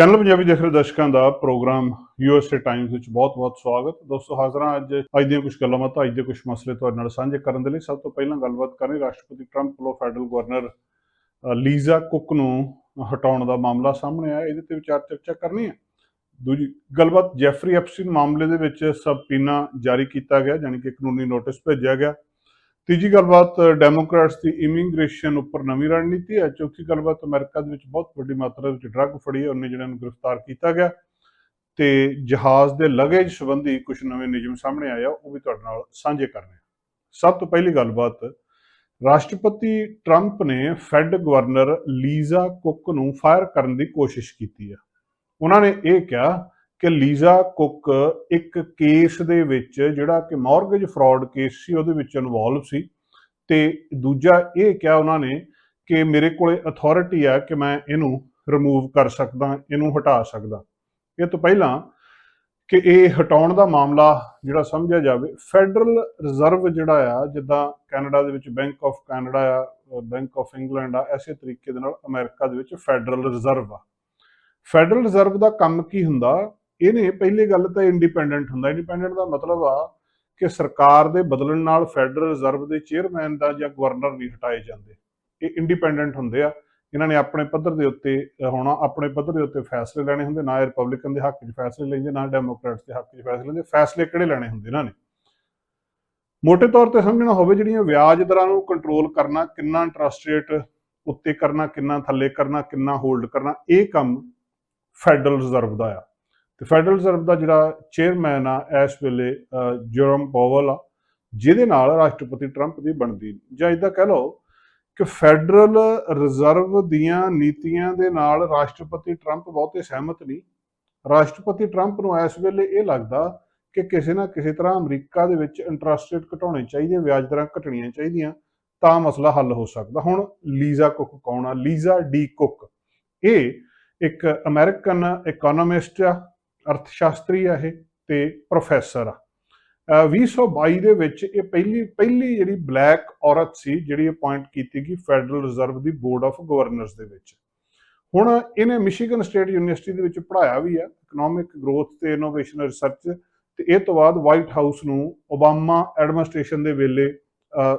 Channel Punjabi ਦੇਖ ਰਹੇ ਦਰਸ਼ਕਾਂ ਦਾ ਪ੍ਰੋਗਰਾਮ ਯੂਐਸਏ ਟਾਈਮਸ ਵਿੱਚ ਬਹੁਤ-ਬਹੁਤ ਸਵਾਗਤ। ਦੋਸਤੋ, ਹਾਜ਼ਰਾਂ ਅੱਜ। ਅੱਜ ਦੀਆਂ ਕੁਝ ਗੱਲਾਂ ਬਾਤਾਂ, ਅੱਜ ਦੇ ਕੁਝ ਮਸਲੇ ਤੁਹਾਡੇ ਨਾਲ ਸਾਂਝੇ ਕਰਨ ਦੇ ਲਈ। ਸਭ ਤੋਂ ਪਹਿਲਾਂ ਗੱਲਬਾਤ ਕਰਨੀ ਰਾਸ਼ਟਰਪਤੀ ਟਰੰਪ ਵੱਲੋਂ ਫੈਡਰਲ ਗਵਰਨਰ ਲੀਜ਼ਾ ਕੁੱਕ ਨੂੰ ਹਟਾਉਣ ਦਾ ਮਾਮਲਾ ਸਾਹਮਣੇ ਆਇਆ। ਇਹਦੇ ਤੇ ਵਿਚਾਰ ਚਰਚਾ ਕਰਨੀ ਹੈ। ਦੂਜੀ ਗੱਲਬਾਤ, ਜੈਫਰੀ ਐਪਸਟੀਨ ਮਾਮਲੇ ਦੇ ਵਿੱਚ ਸਬਪੀਨਾ ਜਾਰੀ ਕੀਤਾ ਗਿਆ ਯਾਨੀ ਕਿ ਕਾਨੂੰਨੀ ਨੋਟਿਸ ਭੇਜਿਆ ਗਿਆ। ਤੀਜੀ ਗੱਲਬਾਤ ਡੈਮੋਕ੍ਰੈਟਸ ਦੀ ਇਮੀਗ੍ਰੇਸ਼ਨ ਉੱਪਰ ਨਵੀਂ ਰਣਨੀਤੀ ਹੈ। ਚੌਥੀ ਗੱਲਬਾਤ, ਅਮਰੀਕਾ ਦੇ ਵਿੱਚ ਬਹੁਤ ਵੱਡੀ ਮਾਤਰਾ ਵਿੱਚ ਡਰੱਗ ਫੜੀ ਹੈ। ਉਹਨੇ ਜਿਹਨਾਂ ਨੂੰ ਗ੍ਰਿਫਤਾਰ ਕੀਤਾ ਗਿਆ। ਤੇ ਜਹਾਜ਼ ਦੇ ਲਗੇਜ ਸੰਬੰਧੀ ਕੁਝ ਨਵੇਂ ਨਿਯਮ ਸਾਹਮਣੇ ਆਏ ਆ, ਉਹ ਵੀ ਤੁਹਾਡੇ ਨਾਲ ਸਾਂਝੇ ਕਰਨੇ ਸਭ ਤੋਂ ਪਹਿਲੀ ਗੱਲਬਾਤ, ਰਾਸ਼ਟਰਪਤੀ ਟਰੰਪ ਨੇ ਫੈਡ ਗਵਰਨਰ ਲੀਜ਼ਾ ਕੁੱਕ ਨੂੰ ਫਾਇਰ ਕਰਨ ਦੀ ਕੋਸ਼ਿਸ਼ ਕੀਤੀ ਹੈ ਉਹਨਾਂ ਨੇ ਇਹ ਕਿਹਾ ਕਿ ਲੀਜ਼ਾ ਕੁੱਕ ਇੱਕ ਕੇਸ ਦੇ ਵਿੱਚ ਜਿਹੜਾ ਕਿ ਮਾਰਗੇਜ ਫਰਾਡ ਕੇਸ ਸੀ, ਉਹਦੇ ਵਿੱਚ ਇਨਵੋਲਵ ਸੀ ਤੇ ਦੂਜਾ ਇਹ ਕਿਹਾ ਉਹਨਾਂ ਨੇ ਕਿ ਮੇਰੇ ਕੋਲੇ ਅਥਾਰਟੀ ਆ ਕਿ ਮੈਂ ਇਹਨੂੰ ਰਿਮੂਵ ਕਰ ਸਕਦਾ, ਇਹਨੂੰ ਹਟਾ ਸਕਦਾ। ਇਹ ਤੋਂ ਪਹਿਲਾਂ ਕਿ ਇਹ ਹਟਾਉਣ ਦਾ ਮਾਮਲਾ ਜਿਹੜਾ ਸਮਝਿਆ ਜਾਵੇ ਫੈਡਰਲ ਰਿਜ਼ਰਵ ਜਿਹੜਾ ਆ, ਜਿੱਦਾਂ ਕੈਨੇਡਾ ਦੇ ਵਿੱਚ ਬੈਂਕ ਆਫ ਕੈਨੇਡਾ ਆ ਬੈਂਕ ਆਫ ਇੰਗਲੈਂਡ ਆ, ਐਸੇ ਤਰੀਕੇ ਦੇ ਨਾਲ ਅਮਰੀਕਾ ਦੇ ਵਿੱਚ ਫੈਡਰਲ ਰਿਜ਼ਰਵ ਆ। ਫੈਡਰਲ ਰਿਜ਼ਰਵ ਦਾ ਕੰਮ ਕੀ ਹੁੰਦਾ? ਇਹਨੇ ਪਹਿਲੀ ਗੱਲ ਤਾਂ ਇੰਡੀਪੈਂਡੈਂਟ ਹੁੰਦਾ। ਇੰਡੀਪੈਂਡੈਂਟ ਦਾ ਮਤਲਬ ਆ ਕਿ ਸਰਕਾਰ ਦੇ ਬਦਲਣ ਨਾਲ ਫੈਡਰਲ ਰਿਜ਼ਰਵ ਦੇ ਚੇਅਰਮੈਨ ਦਾ ਜਾਂ ਗਵਰਨਰ ਨਹੀਂ ਹਟਾਏ ਜਾਂਦੇ। ਇਹ ਇੰਡੀਪੈਂਡੈਂਟ ਹੁੰਦੇ ਆ। ਇਹਨਾਂ ਨੇ ਆਪਣੇ ਪੱਧਰ ਦੇ ਉੱਤੇ ਹੋਣਾ, ਆਪਣੇ ਪੱਧਰ ਦੇ ਉੱਤੇ ਫੈਸਲੇ ਲੈਣੇ ਹੁੰਦੇ। ਨਾ ਰਿਪਬਲਿਕਨ ਦੇ ਹੱਕ 'ਚ ਫੈਸਲੇ ਲੈਂਦੇ, ਨਾ ਡੈਮੋਕ੍ਰੈਟਸ ਦੇ ਹੱਕ 'ਚ ਫੈਸਲੇ ਲੈਂਦੇ। ਫੈਸਲੇ ਕਿਹੜੇ ਲੈਣੇ ਹੁੰਦੇ ਇਹਨਾਂ ਨੇ? ਮੋٹے ਤੌਰ ਤੇ ਸਮਝਣਾ ਹੋਵੇ ਜਿਹੜੀਆਂ ਵਿਆਜ ਦਰਾਂ ਨੂੰ ਕੰਟਰੋਲ ਕਰਨਾ, ਕਿੰਨਾ ਇੰਟਰਸਟ ਰੇਟ ਉੱਤੇ ਕਰਨਾ, ਕਿੰਨਾ ਥੱਲੇ ਕਰਨਾ, ਕਿੰਨਾ ਹੋਲਡ ਕਰਨਾ, ਇਹ ਕੰਮ ਫੈਡਰਲ ਰਿਜ਼ਰਵ ਦਾ ਆ। ਤੇ ਫੈਡਰਲ ਰਿਜ਼ਰਵ ਦਾ ਜਿਹੜਾ ਚੇਅਰਮੈਨ ਆ, ਇਸ ਵੇਲੇ ਜਰਮ ਪਾਵਲ ਆ, ਜਿਹਦੇ ਨਾਲ ਰਾਸ਼ਟਰਪਤੀ ਟਰੰਪ ਦੀ ਬਣਦੀ ਜਾਂ ਇਦਾਂ ਕਹਿ ਲਓ ਕਿ ਫੈਡਰਲ ਰਿਜ਼ਰਵ ਦੀਆਂ ਨੀਤੀਆਂ ਦੇ ਨਾਲ ਰਾਸ਼ਟਰਪਤੀ ਟਰੰਪ ਬਹੁਤੇ ਸਹਿਮਤ ਨਹੀਂ। ਰਾਸ਼ਟਰਪਤੀ ਟਰੰਪ ਨੂੰ ਇਸ ਵੇਲੇ ਇਹ ਲੱਗਦਾ ਕਿ ਕਿਸੇ ਨਾ ਕਿਸੇ ਤਰ੍ਹਾਂ ਅਮਰੀਕਾ ਦੇ ਵਿੱਚ ਇੰਟਰਸਟ ਰੇਟ ਘਟਾਉਣੇ ਚਾਹੀਦੇ, ਵਿਆਜ ਦਰਾਂ ਘਟਣੀਆਂ ਚਾਹੀਦੀਆਂ, ਤਾਂ ਮਸਲਾ ਹੱਲ ਹੋ ਸਕਦਾ। ਹੁਣ ਲੀਜ਼ਾ ਕੁੱਕ ਕੌਣ ਆ? ਲੀਜ਼ਾ ਡੀ ਕੁੱਕ ਇਹ ਇੱਕ ਅਮਰੀਕਨ ਇਕਨੋਮਿਸਟ ਆ ਅਰਥ ਸ਼ਾਸਤਰੀ ਆ ਇਹ ਤੇ ਪ੍ਰੋਫੈਸਰ ਆ। ਅਹ 2022 ਦੇ ਵਿੱਚ ਇਹ ਪਹਿਲੀ ਪਹਿਲੀ ਜਿਹੜੀ ਬਲੈਕ ਔਰਤ ਸੀ ਜਿਹੜੀ ਅਪਾਇੰਟ ਕੀਤੀ ਗਈ ਫੈਡਰਲ ਰਿਜ਼ਰਵ ਦੀ ਬੋਰਡ ਆਫ ਗਵਰਨਰਸ ਦੇ ਵਿੱਚ। ਹੁਣ ਇਹਨੇ ਮਿਸ਼ੀਗਨ ਸਟੇਟ ਯੂਨੀਵਰਸਿਟੀ ਦੇ ਵਿੱਚ ਪੜ੍ਹਾਇਆ ਵੀ ਆ ਇਕਨੋਮਿਕ ਗਰੋਥ ਤੇ ਇਨੋਵੇਸ਼ਨ ਰਿਸਰਚ ਤੇ ਇਹ ਤੋਂ ਬਾਅਦ ਵਾਈਟ ਹਾਊਸ ਨੂੰ ਓਬਾਮਾ ਐਡਮਿਨਿਸਟ੍ਰੇਸ਼ਨ ਦੇ ਵੇਲੇ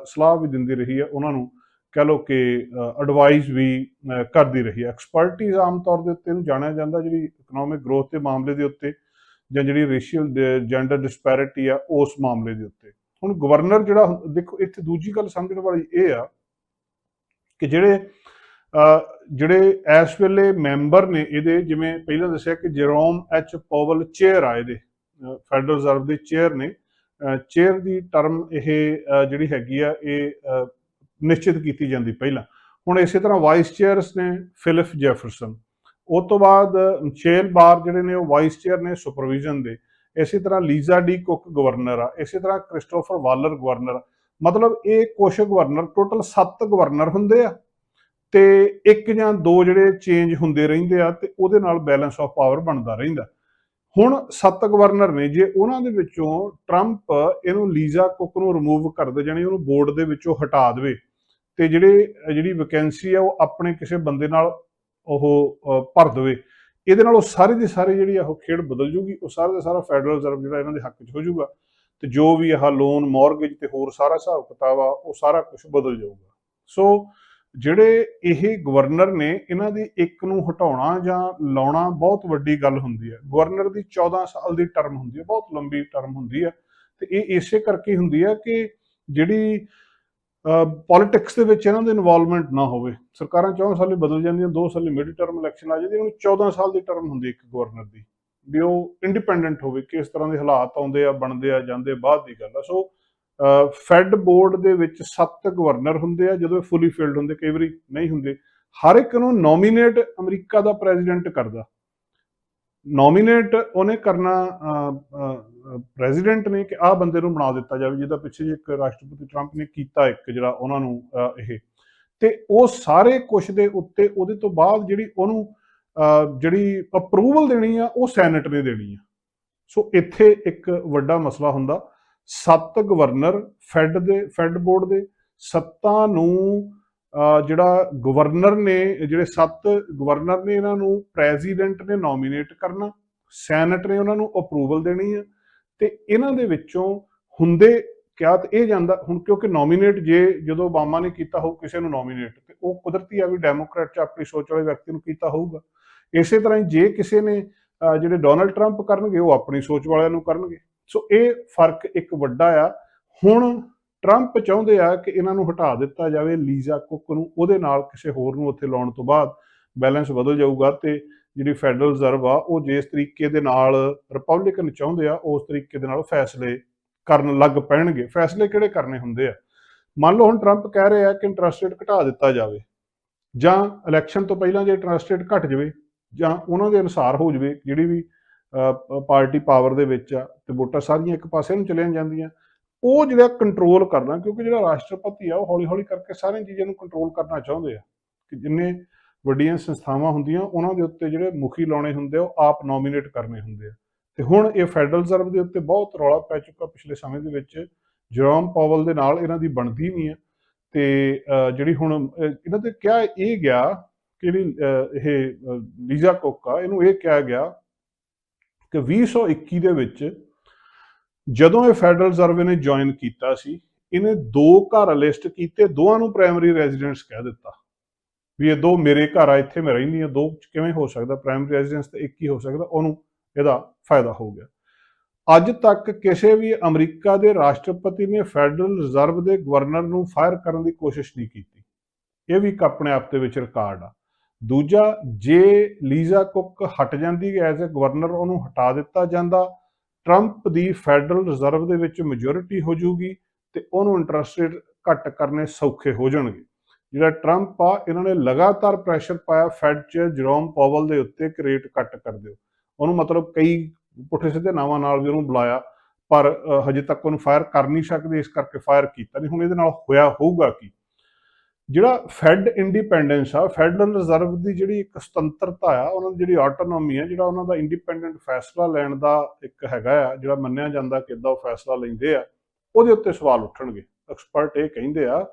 ਸਲਾਹ ਵੀ ਦਿੰਦੀ ਰਹੀ ਹੈ ਉਹਨਾਂ ਨੂੰ ਕਹ ਲਓ ਕਿ ਐਡਵਾਈਸ ਵੀ ਕਰਦੀ ਰਹੀ ਹੈ। ਐਕਸਪਰਟਿਜ਼ ਆਮ ਤੌਰ ਦੇ ਉੱਤੇ ਇਹਨੂੰ ਜਾਣਿਆ ਜਾਂਦਾ ਜਿਹੜੀ ਇਕਨੋਮਿਕ ਗਰੋਥ ਦੇ ਮਾਮਲੇ ਦੇ ਉੱਤੇ ਜਾਂ ਜਿਹੜੀ ਰੇਸ਼ੀਅਲ ਜੈਂਡਰ ਡਿਸਪੈਰਿਟੀ ਆ ਉਸ ਮਾਮਲੇ ਦੇ ਉੱਤੇ। ਹੁਣ ਗਵਰਨਰ ਜਿਹੜਾ ਦੇਖੋ ਇੱਥੇ ਦੂਜੀ ਗੱਲ ਸਮਝਣ ਵਾਲੀ ਇਹ ਆ ਕਿ ਜਿਹੜੇ ਜਿਹੜੇ ਇਸ ਵੇਲੇ ਮੈਂਬਰ ਨੇ ਇਹਦੇ ਜਿਵੇਂ ਪਹਿਲਾਂ ਦੱਸਿਆ ਕਿ ਜੈਰੋਮ ਐਚ ਪੋਵਲ ਚੇਅਰ ਆ ਇਹਦੇ ਫੈਡਰਲ ਰਿਜ਼ਰਵ ਦੇ ਚੇਅਰ ਨੇ। ਚੇਅਰ ਦੀ ਟਰਮ ਇਹ ਜਿਹੜੀ ਹੈਗੀ ਆ ਇਹ ਨਿਸ਼ਚਿਤ ਕੀਤੀ ਜਾਂਦੀ ਪਹਿਲਾਂ। ਹੁਣ ਇਸੇ ਤਰ੍ਹਾਂ ਵਾਈਸ ਚੇਅਰਸ ਨੇ ਫਿਲਿਪ ਜੈਫਰਸਨ ਉਸ ਤੋਂ ਬਾਅਦ ਮਿਸ਼ੇਲ ਬਾਰ ਜਿਹੜੇ ਨੇ ਉਹ ਵਾਈਸ ਚੇਅਰ ਨੇ ਸੁਪਰਵਿਜ਼ਨ ਦੇ। ਇਸੇ ਤਰ੍ਹਾਂ ਲੀਜ਼ਾ ਡੀ ਕੁੱਕ ਗਵਰਨਰ ਆ। ਇਸੇ ਤਰ੍ਹਾਂ ਕ੍ਰਿਸਟੋਫਰ ਵਾਲਰ ਗਵਰਨਰ ਆ। ਮਤਲਬ ਇਹ ਕੁਛ ਗਵਰਨਰ ਟੋਟਲ 7 ਗਵਰਨਰ ਹੁੰਦੇ ਆ ਤੇ ਇੱਕ ਜਾਂ ਦੋ ਜਿਹੜੇ ਚੇਂਜ ਹੁੰਦੇ ਰਹਿੰਦੇ ਆ ਤੇ ਉਹਦੇ ਨਾਲ ਬੈਲੈਂਸ ਆਫ ਪਾਵਰ ਬਣਦਾ ਰਹਿੰਦਾ। ਹੁਣ 7 ਗਵਰਨਰ ਨੇ, ਜੇ ਉਹਨਾਂ ਦੇ ਵਿੱਚੋਂ ਟਰੰਪ ਇਹਨੂੰ ਲੀਜ਼ਾ ਕੁੱਕ ਨੂੰ ਰਿਮੂਵ ਕਰ ਦੇ, ਜਾਣੀ ਉਹਨੂੰ ਬੋਰਡ ਦੇ ਵਿੱਚੋਂ ਹਟਾ ਦੇਵੇ ਤੇ ਜਿਹੜੇ ਜਿਹੜੀ ਵੈਕੈਂਸੀ ਆ ਉਹ ਆਪਣੇ ਕਿਸੇ ਬੰਦੇ ਨਾਲ ਉਹ ਭਰ ਦੇਵੇ। ਇਹਦੇ ਨਾਲ ਉਹ ਸਾਰੇ ਦੀ ਸਾਰੇ ਜਿਹੜੀ ਆ ਉਹ ਖੇਡ ਬਦਲ ਜੂਗੀ, ਉਹ ਸਾਰਾ ਦਾ ਸਾਰਾ ਫੈਡਰਲ ਰਿਜ਼ਰਵ ਜਿਹੜਾ ਇਹਨਾਂ ਦੇ ਹੱਕ 'ਚ ਹੋ ਜਾਊਗਾ ਤੇ ਜੋ ਵੀ ਆਹ ਲੋਨ ਮਾਰਗੇਜ ਤੇ ਹੋਰ ਸਾਰਾ ਹਿਸਾਬ ਕਿਤਾਬ ਆ, ਉਹ ਸਾਰਾ ਕੁਝ ਬਦਲ ਜਾਊਗਾ। ਸੋ ਜਿਹੜੇ ਇਹ ਗਵਰਨਰ ਨੇ, ਇਹਨਾਂ ਦੀ ਇੱਕ ਨੂੰ ਹਟਾਉਣਾ ਜਾਂ ਲਾਉਣਾ ਬਹੁਤ ਵੱਡੀ ਗੱਲ ਹੁੰਦੀ ਹੈ ਗਵਰਨਰ ਦੀ 14 ਸਾਲ ਦੀ ਟਰਮ ਹੁੰਦੀ ਹੈ ਬਹੁਤ ਲੰਬੀ ਟਰਮ ਹੁੰਦੀ ਹੈ ਤੇ ਇਹ ਇਸੇ ਕਰਕੇ ਹੁੰਦੀ ਹੈ ਕਿ ਜਿਹੜੀ ਪੋਲਿਟਿਕਸ ਦੇ ਵਿੱਚ ਇਹਨਾਂ ਦੀ ਇਨਵੋਲਵਮੈਂਟ ਨਾ ਹੋਵੇ। ਸਰਕਾਰਾਂ 14 ਸਾਲੀ ਬਦਲ ਜਾਂਦੀਆਂ 2 ਸਾਲੀ ਮਿਡ ਟਰਮ ਇਲੈਕਸ਼ਨ ਆ ਜਾਂਦੀ, ਹੁਣ 14 ਸਾਲ ਦੀ ਟਰਮ ਹੁੰਦੀ ਇੱਕ ਗਵਰਨਰ ਦੀ, ਵੀ ਉਹ ਇੰਡੀਪੈਂਡੈਂਟ ਹੋਵੇ, ਕਿਸ ਤਰ੍ਹਾਂ ਦੇ ਹਾਲਾਤ ਆਉਂਦੇ ਆ, ਬਣਦੇ ਆ, ਜਾਂਦੇ ਬਾਅਦ ਦੀ ਗੱਲ ਆ। ਸੋ ਫੈਡ ਬੋਰਡ ਦੇ ਵਿੱਚ 7 ਗਵਰਨਰ ਹੁੰਦੇ ਆ, ਜਦੋਂ ਫੁੱਲੀ ਫਿਲਡ ਹੁੰਦੇ, ਕਈ ਵਾਰੀ ਨਹੀਂ ਹੁੰਦੇ। ਹਰ ਇੱਕ ਨੂੰ ਨੋਮੀਨੇਟ ਅਮਰੀਕਾ ਦਾ ਪ੍ਰੈਜ਼ੀਡੈਂਟ ਕਰਦਾ। ਨੋਮੀਨੇਟ ਉਹਨੇ ਕਰਨਾ ਪ੍ਰੈਜ਼ੀਡੈਂਟ ਨੇ ਕਿ ਆਹ ਬੰਦੇ ਨੂੰ ਬਣਾ ਦਿੱਤਾ ਜਾਵੇ, ਜਿਹਦਾ ਪਿੱਛੇ ਜੇ ਇੱਕ ਰਾਸ਼ਟਰਪਤੀ ਟਰੰਪ ਨੇ ਕੀਤਾ ਇੱਕ, ਜਿਹੜਾ ਉਹਨਾਂ ਨੂੰ ਇਹ। ਤੇ ਉਹ ਸਾਰੇ ਕੁਛ ਦੇ ਉੱਤੇ ਉਹਦੇ ਤੋਂ ਬਾਅਦ ਜਿਹੜੀ ਉਹਨੂੰ ਜਿਹੜੀ ਅਪਰੂਵਲ ਦੇਣੀ ਆ, ਉਹ ਸੈਨੇਟ ਨੇ ਦੇਣੀ ਆ। ਸੋ ਇੱਥੇ ਇੱਕ ਵੱਡਾ ਮਸਲਾ ਹੁੰਦਾ, ਸੱਤ ਗਵਰਨਰ ਫੈਡ ਦੇ ਫੈਡ ਬੋਰਡ ਦੇ ਸੱਤਾਂ ਨੂੰ, ਅਹ, ਜਿਹੜਾ ਗਵਰਨਰ ਨੇ, ਜਿਹੜੇ ਸੱਤ ਗਵਰਨਰ ਨੇ ਇਹਨਾਂ ਨੂੰ ਪ੍ਰੈਜ਼ੀਡੈਂਟ ਨੇ ਨੋਮੀਨੇਟ ਕਰਨਾ ਸੈਨੇਟ ਨੇ ਉਹਨਾਂ ਨੂੰ ਅਪਰੂਵਲ ਦੇਣੀ ਹੈ ਤੇ ਇਹਨਾਂ ਦੇ ਵਿੱਚੋਂ ਹੁੰਦੇ ਕਿਹਾ ਤੇ ਇਹ ਜਾਂਦਾ, ਹੁਣ ਕਿਉਂਕਿ ਨੋਮੀਨੇਟ ਜੇ ਜਦੋਂ ਓਬਾਮਾ ਨੇ ਕੀਤਾ ਹੋ ਕਿਸੇ ਨੂੰ ਨੋਮੀਨੇਟ ਤੇ ਉਹ ਕੁਦਰਤੀ ਆ ਵੀ ਡੈਮੋਕ੍ਰੈਟ ਚ ਆਪਣੀ ਸੋਚ ਵਾਲੇ ਵਿਅਕਤੀ ਨੂੰ ਕੀਤਾ ਹੋਊਗਾ। ਇਸੇ ਤਰ੍ਹਾਂ ਹੀ ਜੇ ਕਿਸੇ ਨੇ ਜਿਹੜੇ ਡੋਨਲਡ ਟਰੰਪ ਕਰਨਗੇ, ਉਹ ਆਪਣੀ ਸੋਚ ਵਾਲਿਆਂ ਨੂੰ ਕਰਨਗੇ। ਸੋ ਇਹ ਫ਼ਰਕ ਇੱਕ ਵੱਡਾ ਆ। ਹੁਣ ਟਰੰਪ ਚਾਹੁੰਦੇ ਆ ਕਿ ਇਹਨਾਂ ਨੂੰ ਹਟਾ ਦਿੱਤਾ ਜਾਵੇ ਲੀਜ਼ਾ ਕੁੱਕ ਨੂੰ, ਉਹਦੇ ਨਾਲ ਕਿਸੇ ਹੋਰ ਨੂੰ ਉੱਥੇ ਲਾਉਣ ਤੋਂ ਬਾਅਦ ਬੈਲੈਂਸ ਬਦਲ ਜਾਊਗਾ ਤੇ ਜਿਹੜੀ ਫੈਡਰਲ ਰਿਜ਼ਰਵ ਆ, ਉਹ ਜਿਸ ਤਰੀਕੇ ਦੇ ਨਾਲ ਰਿਪਬਲਿਕਨ ਚਾਹੁੰਦੇ ਆ, ਉਸ ਤਰੀਕੇ ਦੇ ਨਾਲ ਫੈਸਲੇ ਕਰਨ ਲੱਗ ਪੈਣਗੇ। ਫੈਸਲੇ ਕਿਹੜੇ ਕਰਨੇ ਹੁੰਦੇ ਆ? ਮੰਨ ਲਓ ਹੁਣ ਟਰੰਪ ਕਹਿ ਰਿਹਾ ਹੈ ਕਿ ਇੰਟਰਸਟ ਰੇਟ ਘਟਾ ਦਿੱਤਾ ਜਾਵੇ, ਜਾਂ ਇਲੈਕਸ਼ਨ ਤੋਂ ਪਹਿਲਾਂ ਜੇ ਇੰਟਰਸਟ ਰੇਟ ਘਟ ਜਾਵੇ, ਜਾਂ ਉਹਨਾਂ ਦੇ ਅਨੁਸਾਰ ਹੋ ਜਾਵੇ, ਜਿਹੜੀ ਵੀ ਪਾਰਟੀ ਪਾਵਰ ਦੇ ਵਿੱਚ ਆ, ਤੇ ਵੋਟਾਂ ਸਾਰੀਆਂ ਇੱਕ ਪਾਸੇ ਨੂੰ ਚਲੀਆਂ ਜਾਂਦੀਆਂ, ਉਹ ਜਿਹੜਾ ਕੰਟਰੋਲ ਕਰਨਾ, ਕਿਉਂਕਿ ਜਿਹੜਾ ਰਾਸ਼ਟਰਪਤੀ ਆ, ਉਹ ਹੌਲੀ ਹੌਲੀ ਕਰਕੇ ਸਾਰੀਆਂ ਚੀਜ਼ਾਂ ਨੂੰ ਕੰਟਰੋਲ ਕਰਨਾ ਚਾਹੁੰਦੇ ਆ, ਕਿ ਜਿੰਨੇ ਵੱਡੀਆਂ ਸੰਸਥਾਵਾਂ ਹੁੰਦੀਆਂ, ਉਹਨਾਂ ਦੇ ਉੱਤੇ ਜਿਹੜੇ ਮੁਖੀ ਲਾਉਣੇ ਹੁੰਦੇ ਆ, ਉਹ ਆਪ ਨੋਮੀਨੇਟ ਕਰਨੇ ਹੁੰਦੇ ਆ। ਤੇ ਹੁਣ ਇਹ ਫੈਡਰਲ ਰਿਜ਼ਰਵ ਦੇ ਉੱਤੇ ਬਹੁਤ ਰੌਲਾ ਪੈ ਚੁੱਕਾ ਪਿਛਲੇ ਸਮੇਂ ਦੇ ਵਿੱਚ। ਜਰੋਮ ਪਾਵਲ ਦੇ ਨਾਲ ਇਹਨਾਂ ਦੀ ਬਣਦੀ ਨਹੀਂ ਹੈ ਤੇ ਜਿਹੜੀ ਹੁਣ ਇਹਨਾਂ ਤੇ ਕਿਹਾ ਇਹ ਗਿਆ ਕਿ ਜਿਹੜੀ ਇਹ ਲੀਜ਼ਾ ਕੋਕਾ, ਇਹਨੂੰ ਇਹ ਕਿਹਾ ਗਿਆ ਕਿ 2021 ਦੇ ਵਿੱਚ ਜਦੋਂ ਇਹ ਫੈਡਰਲ ਰਿਜ਼ਰਵ ਨੇ ਜੁਆਇਨ ਕੀਤਾ ਸੀ, ਇਹਨੇ ਦੋ ਘਰ ਲਿਸਟ ਕੀਤੇ ਦੋਵਾਂ ਨੂੰ ਪ੍ਰਾਇਮਰੀ ਰੈਜ਼ੀਡੈਂਸ ਕਹਿ ਦਿੱਤਾ। ਵੀ ਇਹ ਦੋ ਮੇਰੇ ਘਰ ਆ, ਇੱਥੇ ਮੈਂ ਰਹਿੰਦੀ ਆ ਦੋ ਕਿਵੇਂ ਹੋ ਸਕਦਾ? ਪ੍ਰਾਇਮਰੀ ਰੈਜ਼ੀਡੈਂਸ ਤੇ ਇੱਕ ਹੀ ਹੋ ਸਕਦਾ, ਉਹਨੂੰ ਇਹਦਾ ਫਾਇਦਾ ਹੋ ਗਿਆ। ਅੱਜ ਤੱਕ ਕਿਸੇ ਵੀ ਅਮਰੀਕਾ ਦੇ ਰਾਸ਼ਟਰਪਤੀ ਨੇ ਫੈਡਰਲ ਰਿਜ਼ਰਵ ਦੇ ਗਵਰਨਰ ਨੂੰ ਫਾਇਰ ਕਰਨ ਦੀ ਕੋਸ਼ਿਸ਼ ਨਹੀਂ ਕੀਤੀ। ਇਹ ਵੀ ਇੱਕ ਆਪਣੇ ਆਪ ਦੇ ਵਿੱਚ ਰਿਕਾਰਡ ਆ। ਦੂਜਾ, ਜੇ ਲੀਜ਼ਾ ਕੁੱਕ ਹਟ ਜਾਂਦੀ ਐਜ਼ ਅ ਗਵਰਨਰ ਉਹਨੂੰ ਹਟਾ ਦਿੱਤਾ ਜਾਂਦਾ ਟਰੰਪ ਦੀ ਫੈਡਰਲ ਰਿਜ਼ਰਵ ਦੇ ਵਿੱਚ ਮੈਜੋਰਿਟੀ ਹੋ ਜਾਊਗੀ ਤੇ ਉਹਨੂੰ ਇੰਟਰਸਟ ਰੇਟ ਘੱਟ ਕਰਨੇ ਸੌਖੇ ਹੋ ਜਾਣਗੇ। ਜਿਹੜਾ ਟਰੰਪ ਆ, ਇਹਨਾਂ ਨੇ ਲਗਾਤਾਰ ਪ੍ਰੈਸ਼ਰ ਪਾਇਆ ਫੈਡ 'ਚ ਜਰੋਮ ਪਾਵਲ ਦੇ ਉੱਤੇ ਕਿ ਰੇਟ ਘੱਟ ਕਰ ਦਿਓ। ਉਹਨੂੰ ਮਤਲਬ ਕਈ ਪੁੱਠੇ ਸਿੱਧੇ ਨਾਵਾਂ ਨਾਲ ਵੀ ਉਹਨੂੰ ਬੁਲਾਇਆ, ਪਰ ਹਜੇ ਤੱਕ ਉਹਨੂੰ ਫਾਇਰ ਕਰ ਨਹੀਂ ਸਕਦੇ, ਇਸ ਕਰਕੇ ਫਾਇਰ ਕੀਤਾ ਨਹੀਂ। ਹੁਣ ਇਹਦੇ ਨਾਲ ਹੋਇਆ ਹੋਊਗਾ ਕੀ? ਜਿਹੜਾ ਫੈਡ ਇੰਡੀਪੈਂਡੈਂਸ ਆ ਫੈਡਰਲ ਰਿਜ਼ਰਵ ਦੀ ਜਿਹੜੀ ਇੱਕ ਸੁਤੰਤਰਤਾ ਆ, ਉਹਨਾਂ ਦੀ ਜਿਹੜੀ ਆਟੋਨੋਮੀ ਆ, ਜਿਹੜਾ ਉਹਨਾਂ ਦਾ ਇੰਡੀਪੈਂਡੈਂਟ ਫੈਸਲਾ ਲੈਣ ਦਾ ਇੱਕ ਹੈਗਾ ਆ, ਜਿਹੜਾ ਮੰਨਿਆ ਜਾਂਦਾ ਕਿ ਉਹ ਫੈਸਲਾ ਲੈਂਦੇ ਆ, ਉਹਦੇ ਉੱਤੇ ਸਵਾਲ ਉੱਠਣਗੇ। ਐਕਸਪਰਟ ਇਹ ਕਹਿੰਦੇ ਆ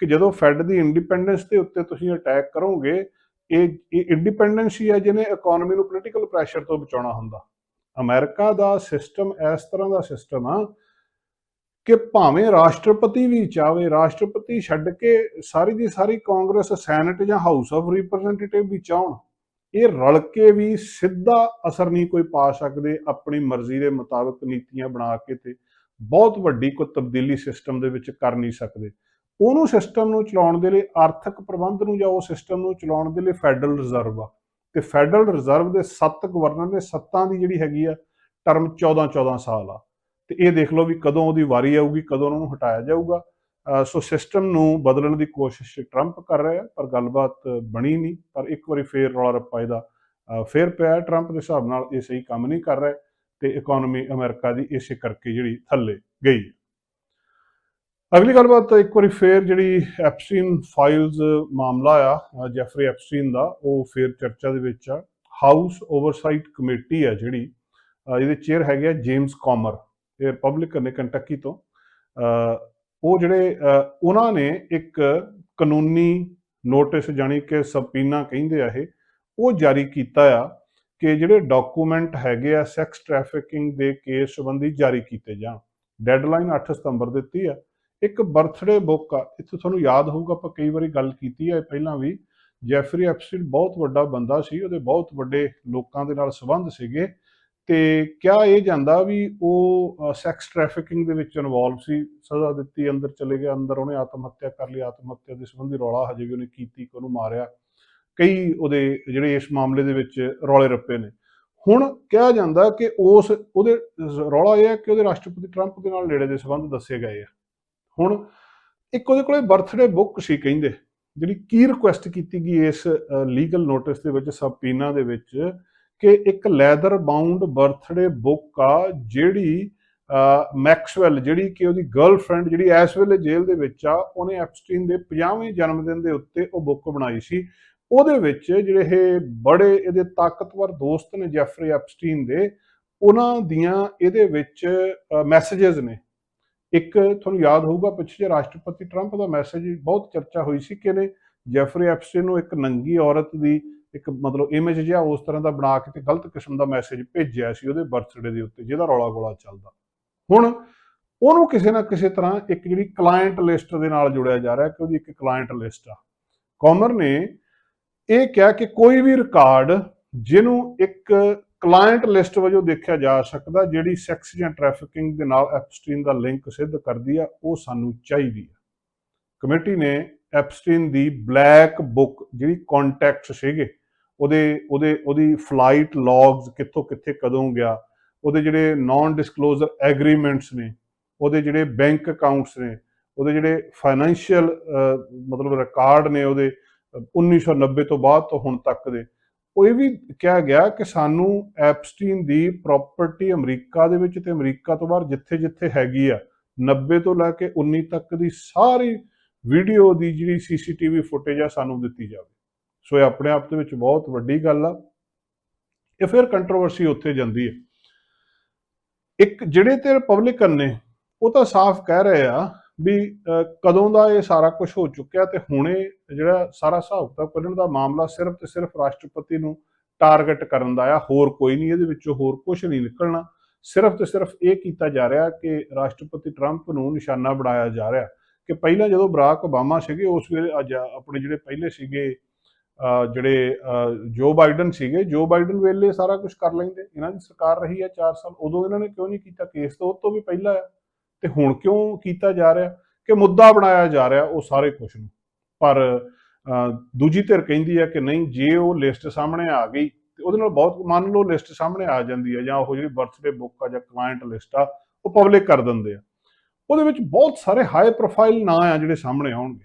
ਕਿ ਜਦੋਂ ਫੈਡ ਦੀ ਇੰਡੀਪੈਂਡੈਂਸ ਦੇ ਉੱਤੇ ਤੁਸੀਂ ਅਟੈਕ ਕਰੋਗੇ, ਇਹ ਇਹ ਇੰਡੀਪੈਂਡੈਂਸ ਹੀ ਹੈ ਜਿਹਨੇ ਇਕਨੋਮੀ ਨੂੰ ਪੋਲੀਟੀਕਲ ਪ੍ਰੈਸ਼ਰ ਤੋਂ ਬਚਾਉਣਾ ਹੁੰਦਾ। ਅਮਰੀਕਾ ਦਾ ਸਿਸਟਮ ਇਸ ਤਰ੍ਹਾਂ ਦਾ ਸਿਸਟਮ ਆ ਕਿ ਭਾਵੇਂ ਰਾਸ਼ਟਰਪਤੀ ਵੀ ਚਾਵੇ ਰਾਸ਼ਟਰਪਤੀ ਛੱਡ ਕੇ ਸਾਰੀ ਦੀ ਸਾਰੀ ਕਾਂਗਰਸ ਸੈਨੇਟ ਜਾਂ ਹਾਊਸ ਆਫ ਰਿਪਰੈਜ਼ੈਂਟੇਟਿਵ ਵੀ ਚਾਹਣ, ਇਹ ਰਲ ਕੇ ਵੀ ਸਿੱਧਾ ਅਸਰ ਨਹੀਂ ਕੋਈ ਪਾ ਸਕਦੇ ਆਪਣੀ ਮਰਜ਼ੀ ਦੇ ਮੁਤਾਬਕ ਨੀਤੀਆਂ ਬਣਾ ਕੇ ਤੇ ਬਹੁਤ ਵੱਡੀ ਕੋਈ ਤਬਦੀਲੀ ਸਿਸਟਮ ਦੇ ਵਿੱਚ ਕਰ ਨਹੀਂ ਸਕਦੇ। ਉਹਨੂੰ ਸਿਸਟਮ ਨੂੰ ਚਲਾਉਣ ਦੇ ਲਈ ਆਰਥਿਕ ਪ੍ਰਬੰਧ ਨੂੰ ਜਾਂ ਉਹ ਸਿਸਟਮ ਨੂੰ ਚਲਾਉਣ ਦੇ ਲਈ ਫੈਡਰਲ ਰਿਜ਼ਰਵ ਆ। ਤੇ ਫੈਡਰਲ ਰਿਜ਼ਰਵ ਦੇ ਸੱਤ ਗਵਰਨਰ ਨੇ ਸੱਤਾਂ ਦੀ ਜਿਹੜੀ ਹੈਗੀ ਆ ਟਰਮ 14 14 ਸਾਲ ਆ। ਤੇ ਇਹ ਦੇਖ ਲਓ ਵੀ ਕਦੋਂ ਉਹਦੀ ਵਾਰੀ ਆਊਗੀ, ਕਦੋਂ ਉਹਨਾਂ ਨੂੰ ਹਟਾਇਆ ਜਾਊਗਾ। ਸੋ ਸਿਸਟਮ ਨੂੰ ਬਦਲਣ ਦੀ ਕੋਸ਼ਿਸ਼ ਟਰੰਪ ਕਰ ਰਿਹਾ ਪਰ ਗੱਲਬਾਤ ਬਣੀ ਨਹੀਂ। ਪਰ ਇੱਕ ਵਾਰੀ ਫੇਰ ਰੌਲਾ ਰੱਪਾ ਇਹਦਾ, ਅਹ ਫੇਰ ਪਿਆ ਟਰੰਪ ਦੇ ਹਿਸਾਬ ਨਾਲ ਇਹ ਸਹੀ ਕੰਮ ਨਹੀਂ ਕਰ ਰਿਹਾ ਤੇ ਇਕਨੋਮੀ ਅਮਰੀਕਾ ਦੀ ਇਸੇ ਕਰਕੇ ਜਿਹੜੀ ਥੱਲੇ ਗਈ ਅਗਲੀ ਗੱਲਬਾਤ ਇੱਕ ਵਾਰੀ ਫੇਰ ਜਿਹੜੀ ਐਪਸਟੀਨ ਫਾਈਲਸ ਮਾਮਲਾ ਆ, ਅਹ ਜੈਫਰੀ ਐਪਸਟੀਨ ਦਾ, ਉਹ ਫੇਰ ਚਰਚਾ ਦੇ ਵਿੱਚ ਆ। ਹਾਊਸ ਓਵਰਸਾਈਟ ਕਮੇਟੀ ਆ ਜਿਹੜੀ ਇਹਦੇ ਚੇਅਰ ਹੈਗੇ ਆ ਜੇਮਸ ਕਾਮਰ ਇਹ ਰਿਪਬਲਿਕਨ ਨੇ ਕੰਟਕੀ ਤੋਂ। ਉਹ ਜਿਹੜੇ ਉਹਨਾਂ ਨੇ ਇੱਕ ਕਾਨੂੰਨੀ ਨੋਟਿਸ ਜਾਨੀ ਕਿ ਸਬਪੀਨਾ ਕਹਿੰਦੇ ਆ ਇਹ, ਉਹ ਜਾਰੀ ਕੀਤਾ ਆ ਕਿ ਜਿਹੜੇ ਡਾਕੂਮੈਂਟ ਹੈਗੇ ਆ ਸੈਕਸ ਟ੍ਰੈਫਿਕਿੰਗ ਦੇ ਕੇਸ ਸੰਬੰਧੀ ਜਾਰੀ ਕੀਤੇ ਜਾਣ। ਡੈਡਲਾਈਨ 8 ਸਤੰਬਰ ਦਿੱਤੀ ਆ। ਇੱਕ ਬਰਥਡੇ ਬੁੱਕ ਆ, ਇੱਥੇ ਤੁਹਾਨੂੰ ਯਾਦ ਹੋਊਗਾ, ਆਪਾਂ ਕਈ ਵਾਰੀ ਗੱਲ ਕੀਤੀ ਹੈ ਪਹਿਲਾਂ ਵੀ ਜੈਫਰੀ ਐਪਸਟੀਨ ਬਹੁਤ ਵੱਡਾ ਬੰਦਾ ਸੀ, ਉਹਦੇ ਬਹੁਤ ਵੱਡੇ ਲੋਕਾਂ ਦੇ ਨਾਲ ਸੰਬੰਧ ਸੀਗੇ ਤੇ ਕਿਹਾ ਇਹ ਜਾਂਦਾ ਵੀ ਉਹ ਸੈਕਸ ਟ੍ਰੈਫਿਕਿੰਗ ਦੇ ਵਿੱਚ ਇਨਵੋਲਵ ਸੀ, ਸਜ਼ਾ ਦਿੱਤੀ, ਅੰਦਰ ਚਲੇ ਗਿਆ, ਅੰਦਰ ਉਹਨੇ ਆਤਮ ਹੱਤਿਆ ਕਰ ਲਈ, ਆਤਮ ਹੱਤਿਆ ਦੇ ਸੰਬੰਧੀ ਰੌਲਾ ਹਜੇ ਵੀ ਉਹਨੇ ਕੀਤੀ ਕਿ ਉਹਨੂੰ ਮਾਰਿਆ। ਕਈ ਉਹਦੇ ਜਿਹੜੇ ਇਸ ਮਾਮਲੇ ਦੇ ਵਿੱਚ ਰੌਲੇ ਰੱਪੇ ਨੇ। ਹੁਣ ਕਿਹਾ ਜਾਂਦਾ ਕਿ ਉਸ, ਉਹਦੇ ਰੌਲਾ ਇਹ ਹੈ ਕਿ ਉਹਦੇ ਰਾਸ਼ਟਰਪਤੀ ਟਰੰਪ ਦੇ ਨਾਲ ਨੇੜੇ ਦੇ ਸੰਬੰਧ ਦੱਸੇ ਗਏ ਆ। ਹੁਣ ਇੱਕ ਉਹਦੇ ਕੋਲੇ ਬਰਥਡੇ ਬੁੱਕ ਸੀ ਕਹਿੰਦੇ, ਜਿਹੜੀ ਕੀ ਰਿਕੁਐਸਟ ਕੀਤੀ ਗਈ ਇਸ ਲੀਗਲ ਨੋਟਿਸ ਦੇ ਵਿੱਚ ਸਬਪੀਨਾ ਦੇ ਵਿੱਚ ਕਿ ਇੱਕ ਲੈਦਰ ਬਾਉਂਡ ਬਰਥਡੇ ਬੁੱਕ ਆ ਜਿਹੜੀ ਮੈਕਸਵੈਲ ਜਿਹੜੀ ਕਿ ਉਹਦੀ ਗਰਲਫ੍ਰੈਂਡ ਜਿਹੜੀ ਇਸ ਵੇਲੇ ਜੇਲ੍ਹ ਦੇ ਵਿੱਚ ਆ, ਉਹਨੇ ਐਪਸਟੀਨ ਦੇ 50ਵੇਂ ਜਨਮ ਦਿਨ ਦੇ ਉੱਤੇ ਉਹ ਬੁੱਕ ਬਣਾਈ ਸੀ। ਉਹਦੇ ਵਿੱਚ ਜਿਹੜੇ ਇਹ ਬੜੇ ਇਹਦੇ ਤਾਕਤਵਰ ਦੋਸਤ ਨੇ ਜੈਫਰੀ ਐਪਸਟੀਨ ਦੇ, ਉਹਨਾਂ ਦੀਆਂ ਇਹਦੇ ਵਿੱਚ ਮੈਸੇजेस ਨੇ। ਇੱਕ ਤੁਹਾਨੂੰ ਯਾਦ ਹੋਊਗਾ, ਪਿੱਛੇ ਰਾਸ਼ਟਰਪਤੀ ਟਰੰਪ ਦਾ ਮੈਸੇਜ ਬਹੁਤ ਚਰਚਾ ਹੋਈ ਸੀ ਕਿ ਇਹਨੇ ਜੈਫਰੀ ਐਪਸਟੀਨ ਨੂੰ ਇੱਕ ਨੰਗੀ ਔਰਤ ਦੀ ਇੱਕ ਮਤਲਬ ਇਮੇਜ ਜਿਹਾ ਉਸ ਤਰ੍ਹਾਂ ਦਾ ਬਣਾ ਕੇ ਤੇ ਗਲਤ ਕਿਸਮ ਦਾ ਮੈਸੇਜ ਭੇਜਿਆ ਸੀ ਉਹਦੇ ਬਰਥਡੇ ਦੇ ਉੱਤੇ, ਜਿਹਦਾ ਰੌਲਾ ਗੋਲਾ ਚੱਲਦਾ। ਹੁਣ ਉਹਨੂੰ ਕਿਸੇ ਨਾ ਕਿਸੇ ਤਰ੍ਹਾਂ ਇੱਕ ਜਿਹੜੀ ਕਲਾਇੰਟ ਲਿਸਟ ਦੇ ਨਾਲ ਜੋੜਿਆ ਜਾ ਰਿਹਾ ਕਿ ਉਹਦੀ ਇੱਕ ਕਲਾਇੰਟ ਲਿਸਟ ਆ। ਕਾਮਰ ਨੇ ਇਹ ਕਿਹਾ ਕਿ ਕੋਈ ਵੀ ਰਿਕਾਰਡ ਜਿਹਨੂੰ ਇੱਕ ਕਲਾਇੰਟ ਲਿਸਟ ਵਜੋਂ ਦੇਖਿਆ ਜਾ ਸਕਦਾ ਜਿਹੜੀ ਸੈਕਸ ਜਾਂ ਟ੍ਰੈਫਿਕਿੰਗ ਦੇ ਨਾਲ ਐਪਸਟੀਨ ਦਾ ਲਿੰਕ ਸਿੱਧ ਕਰਦੀ ਆ ਉਹ ਸਾਨੂੰ ਚਾਹੀਦੀ ਆ। ਕਮੇਟੀ ਨੇ ਐਪਸਟੀਨ ਦੀ ਬਲੈਕ ਬੁੱਕ ਜਿਹੜੀ ਕੰਟੈਕਟਸ ਸੀਗੇ ਉਹਦੇ ਉਹਦੇ ਉਹਦੀ ਫਲਾਈਟ ਲੌਗਸ ਕਿੱਥੋਂ ਕਿੱਥੇ ਕਦੋਂ ਗਿਆ ਉਹਦੇ ਜਿਹੜੇ ਨਾਨ ਡਿਸਕਲੋਜ਼ਰ ਐਗਰੀਮੈਂਟਸ ਨੇ ਉਹਦੇ ਜਿਹੜੇ ਬੈਂਕ ਅਕਾਊਂਟਸ ਨੇ ਉਹਦੇ ਜਿਹੜੇ ਫਾਈਨੈਂਸ਼ੀਅਲ ਮਤਲਬ ਰਿਕਾਰਡ ਨੇ ਉਹਦੇ ਅਹ, 1990 ਤੋਂ ਬਾਅਦ ਤੋਂ ਹੁਣ ਤੱਕ ਦੇ ਉਹ ਇਹ ਵੀ ਕਿਹਾ ਗਿਆ ਕਿ ਸਾਨੂੰ ਐਪਸਟੀਨ ਦੀ ਪ੍ਰਾਪਰਟੀ ਅਮਰੀਕਾ ਦੇ ਵਿੱਚ ਤੇ ਅਮਰੀਕਾ ਤੋਂ ਬਾਹਰ ਜਿੱਥੇ-ਜਿੱਥੇ ਹੈਗੀ ਆ 90 ਤੋਂ ਲੈ ਕੇ 19 ਤੱਕ ਦੀ ਸਾਰੀ ਵੀਡੀਓ ਦੀ ਜਿਹੜੀ ਸੀਸੀਟੀਵੀ ਫੁਟੇਜ ਆ ਸਾਨੂੰ ਦਿੱਤੀ ਜਾਵੇ। ਸੋ ਇਹ ਆਪਣੇ ਆਪ ਦੇ ਵਿੱਚ ਬਹੁਤ ਵੱਡੀ ਗੱਲ ਆ। ਇਹ ਫਿਰ ਕੰਟਰੋਵਰਸੀ ਉੱਥੇ ਜਾਂਦੀ ਹੈ ਇੱਕ ਜਿਹੜੇ ਤੇ ਰਿਪਬਲਿਕਨ ਨੇ, ਉਹ ਤਾਂ ਸਾਫ਼ ਕਹਿ ਰਹੇ ਆ ਵੀ ਅਹ, ਕਦੋਂ ਦਾ ਇਹ ਸਾਰਾ ਕੁਝ ਹੋ ਚੁੱਕਿਆ ਤੇ ਹੁਣੇ ਜਿਹੜਾ ਸਾਰਾ ਹਿਸਾਬ ਕਿਤਾਬ ਕਰਨ ਦਾ ਮਾਮਲਾ ਸਿਰਫ ਤੇ ਸਿਰਫ ਰਾਸ਼ਟਰਪਤੀ ਨੂੰ ਟਾਰਗੇਟ ਕਰਨ ਦਾ ਆ ਹੋਰ ਕੋਈ ਨਹੀਂ ਇਹਦੇ ਵਿੱਚੋਂ ਹੋਰ ਕੁਝ ਨਹੀਂ ਨਿਕਲਣਾ। ਸਿਰਫ ਤੇ ਸਿਰਫ ਇਹ ਕੀਤਾ ਜਾ ਰਿਹਾ ਕਿ ਰਾਸ਼ਟਰਪਤੀ ਟਰੰਪ ਨੂੰ ਨਿਸ਼ਾਨਾ ਬਣਾਇਆ ਜਾ ਰਿਹਾ ਕਿ ਪਹਿਲਾਂ ਜਦੋਂ ਬਰਾਕ ਓਬਾਮਾ ਸੀਗੇ ਉਸ ਵੇਲੇ ਅੱਜ ਆਪਣੇ ਜਿਹੜੇ ਪਹਿਲੇ ਸੀਗੇ ਜਿਹੜੇ ਅਹ, ਜੋ ਬਾਈਡਨ ਸੀਗੇ ਜੋ ਬਾਈਡਨ ਵੇਲੇ ਸਾਰਾ ਕੁਝ ਕਰ ਲੈਂਦੇ। ਇਹਨਾਂ ਦੀ ਸਰਕਾਰ ਰਹੀ ਹੈ 4 ਸਾਲ ਉਦੋਂ ਇਹਨਾਂ ਨੇ ਕਿਉਂ ਨਹੀਂ ਕੀਤਾ? ਕੇਸ ਤਾਂ ਉਹ ਤੋਂ ਵੀ ਪਹਿਲਾਂ ਆ। ਤੇ ਹੁਣ ਕਿਉਂ ਕੀਤਾ ਜਾ ਰਿਹਾ? ਕਿ ਮੁੱਦਾ ਬਣਾਇਆ ਜਾ ਰਿਹਾ ਉਹ ਸਾਰੇ ਕੁਝ ਨੂੰ। ਪਰ ਦੂਜੀ ਧਿਰ ਕਹਿੰਦੀ ਹੈ ਕਿ ਨਹੀਂ, ਜੇ ਉਹ ਲਿਸਟ ਸਾਹਮਣੇ ਆ ਗਈ, ਤੇ ਉਹਦੇ ਨਾਲ ਬਹੁਤ, ਮੰਨ ਲਓ ਲਿਸਟ ਸਾਹਮਣੇ ਆ ਜਾਂਦੀ ਹੈ ਜਾਂ ਉਹ ਜਿਹੜੀ ਬਰਥਡੇ ਬੁੱਕ ਆ ਜਾਂ ਕਲਾਇੰਟ ਲਿਸਟ ਆ, ਉਹ ਪਬਲਿਕ ਕਰ ਦਿੰਦੇ ਆ। ਉਹਦੇ ਵਿੱਚ ਬਹੁਤ ਸਾਰੇ ਹਾਈ ਪ੍ਰੋਫਾਈਲ ਨਾਂ ਆ ਜਿਹੜੇ ਸਾਹਮਣੇ ਆਉਣਗੇ।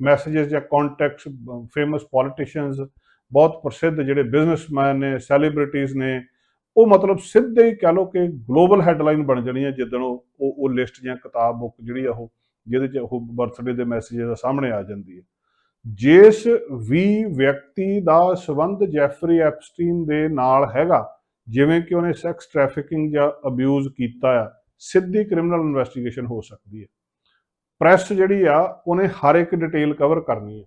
ਮੈਸੇजेस ਜਾਂ ਕੰਟੈਕਟਸ ਫੇਮਸ ਪੋਲੀਟੀਸ਼ੀਅਨਸ ਬਹੁਤ ਪ੍ਰਸਿੱਧ ਜਿਹੜੇ ਬਿਜ਼ਨਸਮੈਨ ਨੇ ਸੈਲੀਬ੍ਰਿਟੀਜ਼ ਨੇ ਉਹ ਮਤਲਬ ਸਿੱਧੇ ਹੀ ਕਹ ਲਓ ਕਿ ਗਲੋਬਲ ਹੈਡਲਾਈਨ ਬਣ ਜਾਣੀ ਹੈ, ਜਿੱਦਣ ਉਹ, ਉਹ- ਲਿਸਟ ਜਾਂ ਕਿਤਾਬ ਬੁੱਕ ਜਿਹੜੀ ਆ ਉਹ, ਜਿਹਦੇ 'ਚ ਉਹ ਬਰਥਡੇ ਦੇ ਮੈਸੇਜ ਦਾ ਸਾਹਮਣੇ ਆ ਜਾਂਦੀ ਹੈ। ਜਿਸ ਵੀ ਵਿਅਕਤੀ ਦਾ ਸੰਬੰਧ ਜੈਫਰੀ ਐਪਸਟੀਨ ਦੇ ਨਾਲ ਹੈਗਾ, ਜਿਵੇਂ ਕਿ ਉਹਨੇ ਸੈਕਸ ਟ੍ਰੈਫਿਕਿੰਗ ਜਾਂ ਅਬਿਊਜ਼ ਕੀਤਾ ਆ, ਸਿੱਧੀ ਕ੍ਰਿਮੀਨਲ ਇਨਵੈਸਟੀਗੇਸ਼ਨ ਹੋ ਸਕਦੀ ਹੈ। ਪ੍ਰੈਸ ਜਿਹੜੀ ਆ, ਉਹਨੇ ਹਰ ਇੱਕ ਡਿਟੇਲ ਕਵਰ ਕਰਨੀ ਹੈ।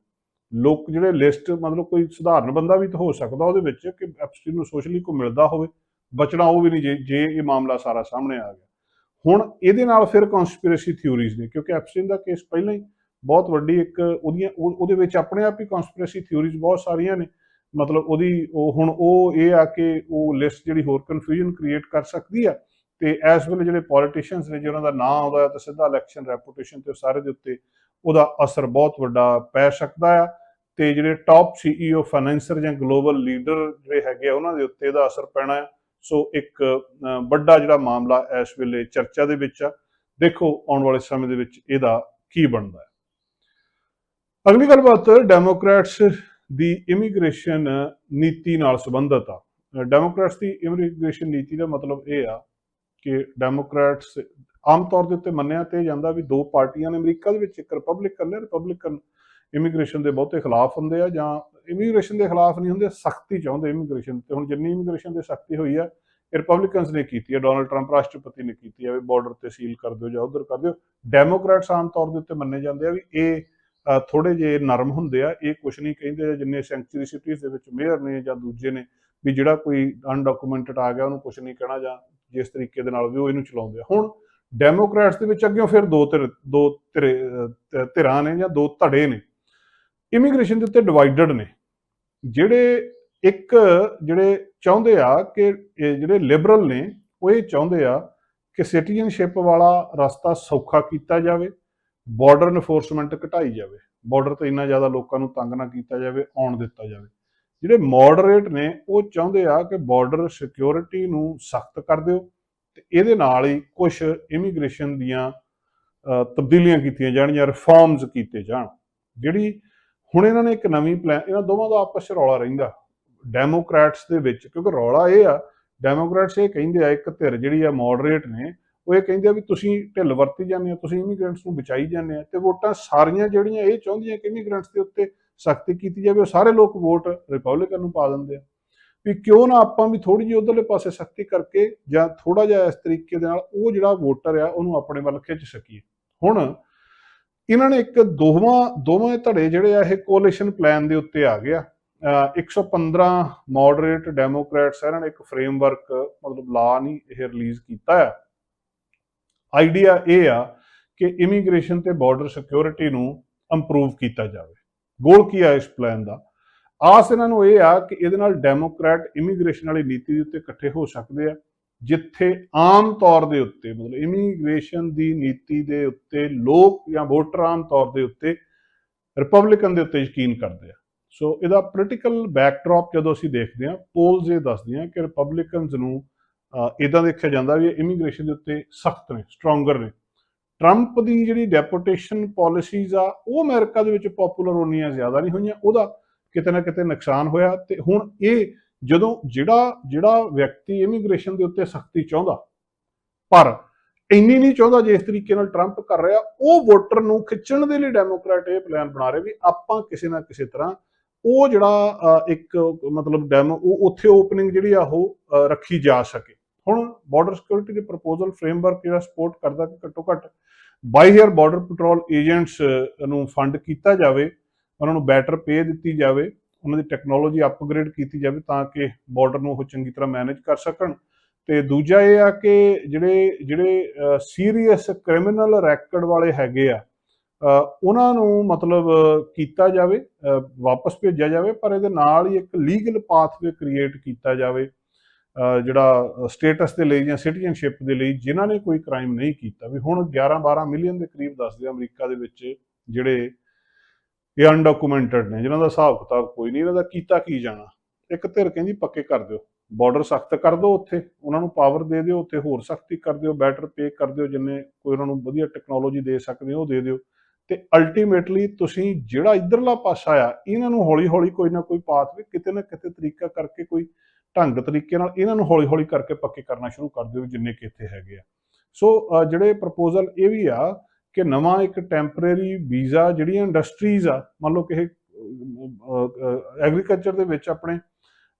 ਲੋਕ ਜਿਹੜੇ ਲਿਸਟ ਮਤਲਬ ਕੋਈ ਸਧਾਰਨ ਬੰਦਾ ਵੀ ਤਾਂ ਹੋ ਸਕਦਾ ਉਹਦੇ ਵਿੱਚ ਕਿ ਐਪਸਟੀਨ ਨੂੰ ਸੋਸ਼ਲੀ ਕੋ ਮਿਲਦਾ ਹੋਵੇ। ਬਚਣਾ ਉਹ ਵੀ ਨਹੀਂ ਜੇ ਜੇ ਇਹ ਮਾਮਲਾ ਸਾਰਾ ਸਾਹਮਣੇ ਆ ਗਿਆ। ਹੁਣ ਇਹਦੇ ਨਾਲ ਫਿਰ ਕਨਸਪੀਰੇਸੀ ਥਿਊਰੀਜ਼ ਨੇ, ਕਿਉਂਕਿ ਐਪਸਟੀਨ ਦਾ ਕੇਸ ਪਹਿਲਾਂ ਹੀ ਬਹੁਤ ਵੱਡੀ ਇੱਕ ਉਹਦੀਆਂ ਉਹ- ਉਹਦੇ ਵਿੱਚ ਆਪਣੇ ਆਪ ਹੀ ਕਨਸਪੀਰੇਸੀ ਥਿਊਰੀਜ਼ ਬਹੁਤ ਸਾਰੀਆਂ ਨੇ। ਮਤਲਬ ਉਹਦੀ ਉਹ ਹੁਣ ਉਹ ਇਹ ਆ ਕਿ ਉਹ ਲਿਸਟ ਜਿਹੜੀ ਹੋਰ ਕਨਫਿਊਜ਼ਨ ਕ੍ਰੀਏਟ ਕਰ ਸਕਦੀ ਆ ਤੇ ਇਸ ਵੇਲੇ ਜਿਹੜੇ ਪੋਲੀਟੀਸ਼ੀਅਨਸ ਨੇ ਜਿਹਨਾਂ ਦਾ ਨਾਂ ਆਉਂਦਾ ਹੈ ਤਾਂ ਸਿੱਧਾ ਇਲੈਕਸ਼ਨ ਰੈਪੂਟੇਸ਼ਨ ਤੇ ਸਾਰੇ ਦੇ ਉੱਤੇ ਉਹਦਾ ਅਸਰ ਬਹੁਤ ਵੱਡਾ ਪੈ ਸਕਦਾ ਆ ਤੇ ਜਿਹੜੇ ਟਾਪ ਸੀਈਓ ਫਾਈਨੈਂਸਰ ਜਾਂ ਗਲੋਬਲ ਲੀਡਰ ਜਿਹੜੇ ਹੈਗੇ ਆ, ਉਹਨਾਂ ਦੇ ਉੱਤੇ ਇਹਦਾ ਅਸਰ ਪੈਣਾ ਹੈ ਸੋ ਇੱਕ ਵੱਡਾ ਜਿਹੜਾ ਮਾਮਲਾ ਇਸ ਵੇਲੇ ਚਰਚਾ ਦੇ ਵਿੱਚ ਆ। ਦੇਖੋ ਆਉਣ ਵਾਲੇ ਸਮੇਂ ਦੇ ਵਿੱਚ ਇਹਦਾ ਕੀ ਬਣਦਾ ਹੈ। ਅਗਲੀ ਗੱਲਬਾਤ ਡੈਮੋਕ੍ਰੈਟਸ ਦੀ ਇਮੀਗ੍ਰੇਸ਼ਨ ਨੀਤੀ ਨਾਲ ਸੰਬੰਧਿਤ ਆ। ਡੈਮੋਕ੍ਰੈਟਸ ਦੀ ਇਮੀਗ੍ਰੇਸ਼ਨ ਨੀਤੀ ਦਾ ਮਤਲਬ ਇਹ ਆ ਕਿ ਡੈਮੋਕ੍ਰੈਟਸ ਆਮ ਤੌਰ ਦੇ ਉੱਤੇ ਮੰਨਿਆ ਤੇ ਜਾਂਦਾ ਵੀ ਦੋ ਪਾਰਟੀਆਂ ਨੇ ਅਮਰੀਕਾ ਦੇ ਵਿੱਚ, ਇੱਕ ਰਿਪਬਲਿਕਨ ਨੇ, ਰਿਪਬਲਿਕਨ ਇਮੀਗ੍ਰੇਸ਼ਨ ਦੇ ਬਹੁਤੇ ਖਿਲਾਫ ਹੁੰਦੇ ਆ ਜਾਂ ਇਮੀਗ੍ਰੇਸ਼ਨ ਦੇ ਖਿਲਾਫ ਨਹੀਂ ਹੁੰਦੇ ਸਖਤੀ ਚਾਹੁੰਦੇ ਇਮੀਗ੍ਰੇਸ਼ਨ ਤੇ। ਹੁਣ ਜਿੰਨੀ ਇਮੀਗ੍ਰੇਸ਼ਨ ਦੇ ਸਖਤੀ ਹੋਈ ਆ ਰਿਪਬਲਿਕਨਸ ਨੇ ਕੀਤੀ ਹੈ ਡੋਨਲਡ ਟਰੰਪ ਰਾਸ਼ਟਰਪਤੀ ਨੇ ਕੀਤੀ ਹੈ ਵੀ ਬਾਰਡਰ ਤੇ ਸੀਲ ਕਰ ਦਿਓ ਜਾਂ ਉਧਰ ਕਰ ਦਿਓ। ਡੈਮੋਕ੍ਰੈਟਸ ਆਮ ਤੌਰ ਦੇ ਉੱਤੇ ਮੰਨੇ ਜਾਂਦੇ ਆ ਵੀ ਇਹ ਥੋੜੇ ਜਿਹੇ ਨਰਮ ਹੁੰਦੇ ਆ ਇਹ ਕੁਝ ਨਹੀਂ ਕਹਿੰਦੇ ਜਿੰਨੇ ਸੈਂਚੁਰੀ ਸਿਟੀਜ਼ ਦੇ ਵਿੱਚ ਮੇਅਰ ਨੇ ਜਾਂ ਦੂਜੇ ਨੇ ਵੀ ਜਿਹੜਾ ਕੋਈ ਅਨਡਾਕੂਮੈਂਟਡ ਆ ਗਿਆ ਉਹਨੂੰ ਕੁਝ ਨਹੀਂ ਕਹਿਣਾ ਜਾਂ ਜਿਸ ਤਰੀਕੇ ਦੇ ਨਾਲ ਵੀ ਉਹ ਇਹਨੂੰ ਚਲਾਉਂਦੇ ਆ। ਹੁਣ ਡੈਮੋਕ੍ਰੈਟਸ ਦੇ ਵਿੱਚ ਅੱਗੇ ਫਿਰ ਦੋ ਧਿਰ ਦੋ ਧਿਰੇ, ਧਿਰਾਂ ਨੇ ਜਾਂ ਦੋ ਧੜੇ ਨੇ। ਇਮੀਗ੍ਰੇਸ਼ਨ ਦੇ ਉੱਤੇ ਡਿਵਾਈਡਡ ਨੇ। ਜਿਹੜੇ ਇੱਕ, ਜਿਹੜੇ ਚਾਹੁੰਦੇ ਆ ਕਿ ਇਹ ਜਿਹੜੇ ਲਿਬਰਲ ਨੇ, ਉਹ ਇਹ ਚਾਹੁੰਦੇ ਆ ਕਿ ਸਿਟੀਜ਼ਨਸ਼ਿਪ ਵਾਲਾ ਰਸਤਾ ਸੌਖਾ ਕੀਤਾ ਜਾਵੇ ਬਾਰਡਰ ਇਨਫੋਰਸਮੈਂਟ ਘਟਾਈ ਜਾਵੇ ਬਾਰਡਰ ਤੇ ਇੰਨਾ ਜ਼ਿਆਦਾ ਲੋਕਾਂ ਨੂੰ ਤੰਗ ਨਾ ਕੀਤਾ ਜਾਵੇ, ਆਉਣ ਦਿੱਤਾ ਜਾਵੇ। ਜਿਹੜੇ ਮੋਡਰੇਟ ਨੇ, ਉਹ ਚਾਹੁੰਦੇ ਆ ਕਿ ਬਾਰਡਰ ਸਿਕਿਉਰਿਟੀ ਨੂੰ ਸਖਤ ਕਰ ਦਿਓ ਤੇ ਇਹਦੇ ਨਾਲ ਹੀ ਕੁਝ ਇਮੀਗ੍ਰੇਸ਼ਨ ਦੀਆਂ ਤਬਦੀਲੀਆਂ ਕੀਤੀਆਂ ਜਾਣਗੀਆਂ ਰਿਫਾਰਮਸ ਕੀਤੇ ਜਾਣ। ਜਿਹੜੀ ਹੁਣ ਇਹਨਾਂ ਨੇ ਇੱਕ ਨਵੀਂ ਪਲਾਨ ਇਹਨਾਂ ਦੋਵਾਂ ਦਾ ਆਪਸ 'ਚ ਰੌਲਾ ਰਹਿੰਦਾ। ਡੈਮੋਕ੍ਰੈਟਸ ਦੇ ਵਿੱਚ, ਕਿਉਂਕਿ ਰੌਲਾ ਇਹ ਆ ਡੈਮੋਕ੍ਰੈਟਸ ਇਹ ਕਹਿੰਦੇ ਆ, ਇੱਕ ਧਿਰ ਜਿਹੜੀ ਆ ਮੋਡਰੇਟ ਨੇ, ਉਹ ਇਹ ਕਹਿੰਦੇ ਆ ਵੀ ਤੁਸੀਂ ਢਿੱਲ ਵਰਤੀ ਜਾਂਦੇ ਹੋ, ਤੁਸੀਂ ਇਮੀਗ੍ਰੈਂਟਸ ਨੂੰ ਬਚਾਈ ਜਾਂਦੇ ਆ ਤੇ ਵੋਟਾਂ ਸਾਰੀਆਂ ਜਿਹੜੀਆਂ ਇਹ ਚਾਹੁੰਦੀਆਂ ਕਿ ਇਮੀਗ੍ਰੈਂਟਸ ਦੇ ਉੱਤੇ ਸਖਤੀ ਕੀਤੀ ਜਾਵੇ, ਉਹ ਸਾਰੇ ਲੋਕ ਵੋਟ ਰਿਪਬਲਿਕਨ ਨੂੰ ਪਾ ਦਿੰਦੇ ਆ। ਵੀ ਕਿਉਂ ਨਾ ਆਪਾਂ ਵੀ ਥੋੜੀ ਜਿਹੀ ਉਧਰਲੇ ਪਾਸੇ ਸਖਤੀ ਕਰਕੇ ਜਾਂ ਥੋੜਾ ਜਿਹਾ ਇਸ ਤਰੀਕੇ ਦੇ ਨਾਲ ਉਹ ਜਿਹੜਾ ਵੋਟਰ ਆ, ਉਹਨੂੰ ਆਪਣੇ ਵੱਲ ਖਿੱਚ ਸਕੀਏ। ਹੁਣ ਇਹਨਾਂ ਨੇ ਇੱਕ ਦੋਵਾਂ, ਦੋਵੇਂ ਧੜੇ ਜਿਹੜੇ ਆ ਇਹ ਕੋਲੀਸ਼ਨ ਪਲਾਨ ਦੇ ਉੱਤੇ ਆ ਗਿਆ ਅਹ 115 ਮੋਡਰੇਟ ਡੈਮੋਕ੍ਰੈਟਸ ਇਹਨਾਂ ਨੇ ਇੱਕ ਫਰੇਮਵਰਕ ਮਤਲਬ ਲਾ ਨਹੀਂ ਇਹ ਰਿਲੀਜ਼ ਕੀਤਾ ਆ। ਆਈਡੀਆ ਇਹ ਆ ਕਿ ਇਮੀਗ੍ਰੇਸ਼ਨ ਤੇ ਬਾਰਡਰ ਸਿਕਿਉਰਿਟੀ ਨੂੰ ਇੰਪਰੂਵ ਕੀਤਾ ਜਾਵੇ। ਗੋਲ ਕੀ ਆ ਇਸ ਪਲਾਨ ਦਾ? ਆਸ ਇਹਨਾਂ ਨੂੰ ਇਹ ਆ ਕਿ ਇਹਦੇ ਨਾਲ ਡੈਮੋਕ੍ਰੈਟ ਇਮੀਗ੍ਰੇਸ਼ਨ ਵਾਲੀ ਨੀਤੀ ਦੇ ਉੱਤੇ ਇਕੱਠੇ ਹੋ ਸਕਦੇ ਆ। ਜਿੱਥੇ ਆਮ ਤੌਰ ਦੇ ਉੱਤੇ, ਮਤਲਬ ਇਮੀਗ੍ਰੇਸ਼ਨ ਦੀ ਨੀਤੀ ਦੇ ਉੱਤੇ ਲੋਕ ਜਾਂ ਵੋਟਰ ਆਮ ਤੌਰ ਦੇ ਉੱਤੇ ਰਿਪਬਲਿਕਨ ਦੇ ਉੱਤੇ ਯਕੀਨ ਕਰਦੇ ਆ। ਸੋ ਇਹਦਾ ਪੋਲੀਟੀਕਲ ਬੈਕਡ੍ਰੌਪ ਜਦੋਂ ਅਸੀਂ ਦੇਖਦੇ ਹਾਂ ਪੋਲਸ ਇਹ ਦੱਸਦੀਆਂ ਕਿ ਰਿਪਬਲਿਕਨਸ ਨੂੰ ਇਦਾਂ ਦੇਖਿਆ ਜਾਂਦਾ ਵੀ ਇਮੀਗ੍ਰੇਸ਼ਨ ਦੇ ਉੱਤੇ ਸਖਤ ਨੇ ਸਟਰੋਂਗਰ ਨੇ। ਟਰੰਪ ਦੀ ਜਿਹੜੀ ਡੈਪੂਟੇਸ਼ਨ ਪਾਲਿਸੀਜ਼ ਆ, ਉਹ ਅਮਰੀਕਾ ਦੇ ਵਿੱਚ ਪਪੂਲਰ ਹੋਣੀਆਂ ਜ਼ਿਆਦਾ ਨਹੀਂ ਹੋਈਆਂ, ਉਹਦਾ ਕਿਤੇ ਨਾ ਕਿਤੇ ਨੁਕਸਾਨ ਹੋਇਆ ਤੇ ਹੁਣ ਇਹ ਜਦੋਂ ਜਿਹੜਾ ਜਿਹੜਾ ਵਿਅਕਤੀ ਇਮੀਗ੍ਰੇਸ਼ਨ ਦੇ ਉੱਤੇ ਸਖਤੀ ਚਾਹੁੰਦਾ, ਪਰ ਇੰਨੀ ਨਹੀਂ ਚਾਹੁੰਦਾ ਜਿਸ ਤਰੀਕੇ ਨਾਲ ਟਰੰਪ ਕਰ ਰਿਹਾ, ਉਹ ਵੋਟਰ ਨੂੰ ਖਿੱਚਣ ਦੇ ਲਈ ਡੈਮੋਕ੍ਰੈਟ ਇਹ ਪਲਾਨ ਬਣਾ ਰਹੇ ਵੀ ਆਪਾਂ ਕਿਸੇ ਨਾ ਕਿਸੇ ਤਰ੍ਹਾਂ ਉਹ ਜਿਹੜਾ ਇੱਕ ਮਤਲਬ ਡੈਮੋ ਉਹ ਉੱਥੇ ਓਪਨਿੰਗ ਜਿਹੜੀ ਆ ਉਹ ਰੱਖੀ ਜਾ ਸਕੇ। ਹੁਣ ਬਾਰਡਰ ਸਿਕਿਉਰਿਟੀ ਦੇ ਪ੍ਰਪੋਜ਼ਲ ਫਰੇਮਵਰਕ ਜਿਹੜਾ ਸਪੋਰਟ ਕਰਦਾ ਕਿ ਘੱਟੋ ਘੱਟ ਬਾਈ ਹੇਅਰ ਬਾਰਡਰ ਪੈਟਰੋਲ ਏਜੰਟਸ ਨੂੰ ਫੰਡ ਕੀਤਾ ਜਾਵੇ, ਉਹਨਾਂ ਨੂੰ ਬੈਟਰ ਪੇ ਦਿੱਤੀ ਜਾਵੇ ਉਹਨਾਂ ਦੀ ਟੈਕਨੋਲੋਜੀ ਅਪਗ੍ਰੇਡ ਕੀਤੀ ਜਾਵੇ ਤਾਂ ਕਿ ਬਾਰਡਰ ਨੂੰ ਉਹ ਚੰਗੀ ਤਰ੍ਹਾਂ ਮੈਨੇਜ ਕਰ ਸਕਣ। ਤੇ ਦੂਜਾ ਇਹ ਆ ਕਿ ਜਿਹੜੇ ਜਿਹੜੇ ਸੀਰੀਅਸ ਕ੍ਰਿਮੀਨਲ ਰੈਕੋਰਡ ਵਾਲੇ ਹੈਗੇ ਆ ਉਹਨਾਂ ਨੂੰ ਮਤਲਬ ਕੀਤਾ ਜਾਵੇ ਵਾਪਸ ਭੇਜਿਆ ਜਾਵੇ, ਪਰ ਇਹਦੇ ਨਾਲ ਹੀ ਇੱਕ ਲੀਗਲ ਪਾਥਵੇ ਕ੍ਰੀਏਟ ਕੀਤਾ ਜਾਵੇ ਜਿਹੜਾ ਸਟੇਟਸ ਦੇ ਲਈ ਜਾਂ ਸਿਟੀਜ਼ਨਸ਼ਿਪ ਦੇ ਲਈ ਜਿਨ੍ਹਾਂ ਨੇ ਕੋਈ ਕ੍ਰਾਈਮ ਨਹੀਂ ਕੀਤਾ। ਵੀ ਹੁਣ 11-12 ਮਿਲੀਅਨ ਦੇ ਕਰੀਬ ਦੱਸਦੇ ਅਮਰੀਕਾ ਦੇ ਵਿੱਚ ਜਿਹੜੇ ਇਹ ਅਨਡਾਕੂਮੈਂਟਡ ਨੇ, ਜਿਨ੍ਹਾਂ ਦਾ ਹਿਸਾਬ ਕਿਤਾਬ ਕੋਈ ਨਹੀਂ, ਇਹਨਾਂ ਦਾ ਕੀਤਾ ਕੀ ਜਾਣਾ? ਇੱਕ ਧਿਰ ਕਹਿੰਦੀ ਪੱਕੇ ਕਰ ਦਿਓ ਬਾਰਡਰ ਸਖਤ ਕਰ ਦਿਓ ਉੱਥੇ, ਉਹਨਾਂ ਨੂੰ ਪਾਵਰ ਦੇ ਦਿਓ, ਉੱਥੇ ਹੋਰ ਸਖਤੀ ਕਰ ਦਿਓ ਬੈਟਰ ਪੇ ਕਰ ਦਿਓ, ਜਿੰਨੇ ਕੋਈ ਉਹਨਾਂ ਨੂੰ ਵਧੀਆ ਟੈਕਨੋਲੋਜੀ ਦੇ ਸਕਦੇ ਹੋ ਉਹ ਦੇ ਦਿਓ। ਤੇ ਅਲਟੀਮੇਟਲੀ ਤੁਸੀਂ ਜਿਹੜਾ ਇਧਰਲਾ ਪਾਸਾ ਆ, ਇਹਨਾਂ ਨੂੰ ਹੌਲੀ-ਹੌਲੀ ਕੋਈ ਨਾ ਕੋਈ ਪਾਥ ਵੀ ਕਿਤੇ ਨਾ ਕਿਤੇ ਤਰੀਕਾ ਕਰਕੇ ਕੋਈ ਢੰਗ ਤਰੀਕੇ ਨਾਲ ਇਹਨਾਂ ਨੂੰ ਹੌਲੀ-ਹੌਲੀ ਕਰਕੇ ਪੱਕੇ ਕਰਨਾ ਸ਼ੁਰੂ ਕਰ ਦਿਓ, ਜਿੰਨੇ ਕਿ ਇੱਥੇ ਹੈਗੇ ਆ। ਸੋ ਜਿਹੜੇ ਪ੍ਰਪੋਜ਼ਲ ਇਹ ਵੀ ਆ ਕਿ ਨਵਾਂ ਇੱਕ ਟੈਂਪਰੇਰੀ ਵੀਜ਼ਾ ਜਿਹੜੀਆਂ ਇੰਡਸਟਰੀਜ਼ ਆ, ਮੰਨ ਲਓ ਕਿ ਐਗਰੀਕਲਚਰ ਦੇ ਵਿੱਚ ਆਪਣੇ